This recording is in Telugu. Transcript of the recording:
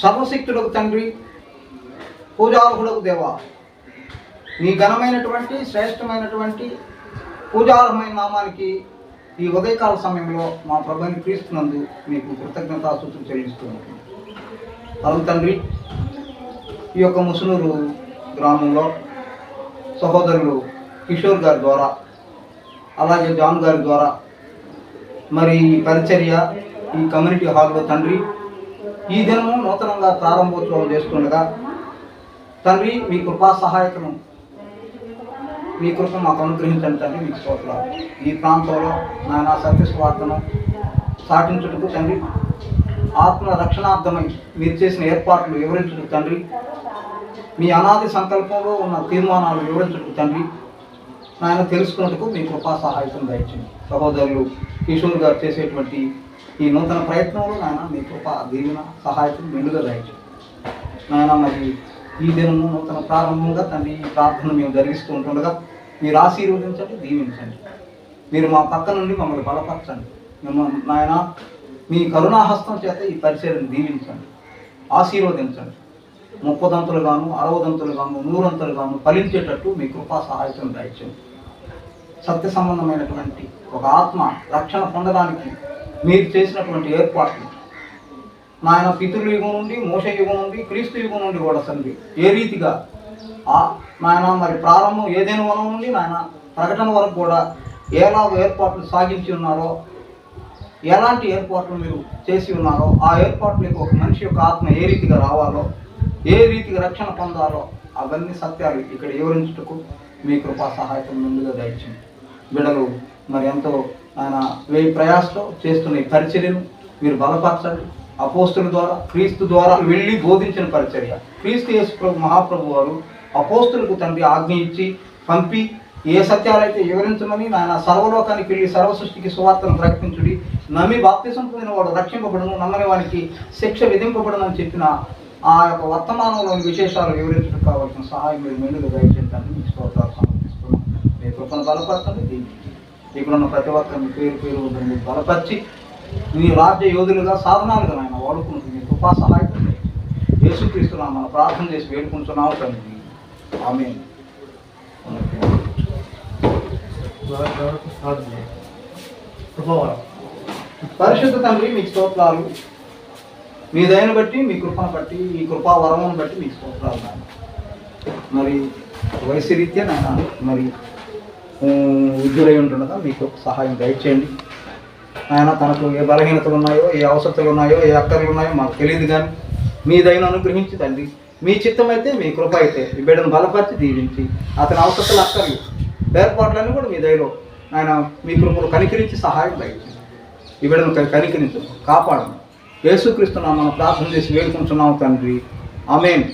సర్వశక్తులకు తండ్రి పూజార్హులకు దేవా. నీ ఘనమైనటువంటి శ్రేష్టమైనటువంటి పూజార్హమైన నామానికి ఈ ఉదయకాల సమయంలో మా ప్రభుని క్రీస్తున్నందు మీకు కృతజ్ఞతాసూచన చెల్లిస్తున్నాను పరం తండ్రి ఈ యొక్క ముసునూరు గ్రామంలో సహోదరులు కిషోర్ గారి ద్వారా అలాగే జాన్ గారి ద్వారా మరి పరిచర్య ఈ కమ్యూనిటీ హాల్లో తండ్రి ఈ దినము నూతనంగా ప్రారంభోత్సవం చేస్తుండగా తండ్రి మీ కృపా సహాయకను మీ కృప మాకు అనుగ్రహించండి తండ్రి మీకు చోట్ల ఈ ప్రాంతంలో నాయన సత్యస్వార్థను సాటించుటకు తండ్రి ఆత్మ రక్షణార్థమై మీరు చేసిన ఏర్పాట్లు వివరించుటకు తండ్రి మీ అనాది సంకల్పంలో ఉన్న తీర్మానాలు వివరించుటకు తండ్రి నాయన తెలుసుకున్నందుకు మీ కృపా సహాయం దయచండి సహోదరులు కిషోర్ గారు చేసేటువంటి ఈ నూతన ప్రయత్నంలో నాయన మీ కృప దీవెన సహాయం మెండుగా దయచండి నాయన మరి ఈ దినము నూతన ప్రారంభంగా తండ్రి ఈ ప్రార్థన మేము జరిగిస్తూ ఉంటుండగా మీరు ఆశీర్వదించండి దీవించండి. మీరు మా పక్క నుండి మమ్మల్ని బలపరచండి. మిమ్మల్ని నాయన మీ కరుణాహస్తం చేత ఈ పరిచయం దీవించండి. ఆశీర్వదించండి. ముప్పదంతులు గాను అరవదంతులు గాను నూరంతులు గాను ఫలించేటట్టు మీ కృపా సహాయతం దయచేయండి. సత్య సంబంధమైనటువంటి ఒక ఆత్మ రక్షణ పొందడానికి మీరు చేసినటువంటి ఏర్పాట్లు నాయన పితృల యుగం నుండి మోస యుగం నుండి క్రీస్తు యుగం నుండి కూడా సంది ఏ రీతిగా ఆ నాయన మరి ప్రారంభం ఏదైనా వనం నుండి నాయన ప్రకటన వరకు కూడా ఎలా ఏర్పాట్లు సాగించి ఉన్నారో ఎలాంటి ఏర్పాట్లు మీరు చేసి ఉన్నారో ఆ ఏర్పాట్లకు ఒక మనిషి యొక్క ఆత్మ ఏ రీతిగా రావాలో ఏ రీతిగా రక్షణ పొందాలో అవన్నీ సత్యాలు ఇక్కడ వివరించుటకు మీ కృపా సహాయకం ముందుగా దయచింది బిడలు మరి ఎంతో ఆయన వేయి ప్రయాసతో చేస్తున్న ఈ పరిచర్యను మీరు బలపరచండి. అపోస్తుల ద్వారా క్రీస్తు ద్వారా వెళ్ళి బోధించిన పరిచర్య. క్రీస్తు యేసు ప్రభు మహాప్రభు వారు అపోస్తులకు తండ్రి ఆజ్ఞ ఇచ్చి పంపి ఏ సత్యాలైతే వివరించమని నాయన సర్వలోకానికి వెళ్ళి సర్వ సృష్టికి సువార్తను ప్రకటించుడి నమ్మి బాప్తిసం పొందిన వాడు రక్షింపబడను నమ్మని వానికి శిక్ష విధింపబడను అని చెప్పిన ఆ యొక్క వర్తమానంలోని విశేషాలు వివరించడం కావాల్సిన సహాయం మీరు మెండుగా దయచేయడానికి మీకు స్తోత్రాలు సమర్పిస్తున్నాం. మీ కృపను బలపరచండి. దీన్ని ఇక్కడ ఉన్న ప్రతి ఒక్కరిని మీ పేరు పేరు వద్ద మీరు బలపరిచి మీ రాజ్య యోధులుగా సాధనాలుగా నాయన వాడుకుంటుంది మీ కృపా సహాయం యేసుక్రీస్తున్నాం మనం ప్రార్థన చేసి వేడుకుంటున్నాము తండ్రి. ఆమె పరిశుద్ధ తండ్రి మీకు స్తోత్రాలు. మీ దయను బట్టి మీ కృపను బట్టి మీ కృపా వరమును బట్టి మీకు స్తోత్రాలు నాయన మరి వయసు రీత్యా నాయన మరి ఉద్యులై ఉంటుండగా మీకు సహాయం దయచేయండి. ఆయన తనకు ఏ బలహీనతలు ఉన్నాయో ఏ అవసరతలు ఉన్నాయో ఏ అక్కర్లు ఉన్నాయో మాకు తెలియదు కానీ మీ దయను అనుగ్రహించి తండ్రి మీ చిత్తం అయితే మీ కృప అయితే ఈ బిడ్డను బలపరిచి దీవించి అతని అవసరతలు అక్కర్లు ఏర్పాట్లన్నీ కూడా మీ దయలో ఆయన మీ కృపను కనికరించి సహాయం దయచేయండి. ఈ బిడ్డను కనికరించు కాపాడండి. యేసుక్రీస్తు మనం ప్రార్థన చేసి వేడుకుంటున్నాం తండ్రి. ఆమెన్.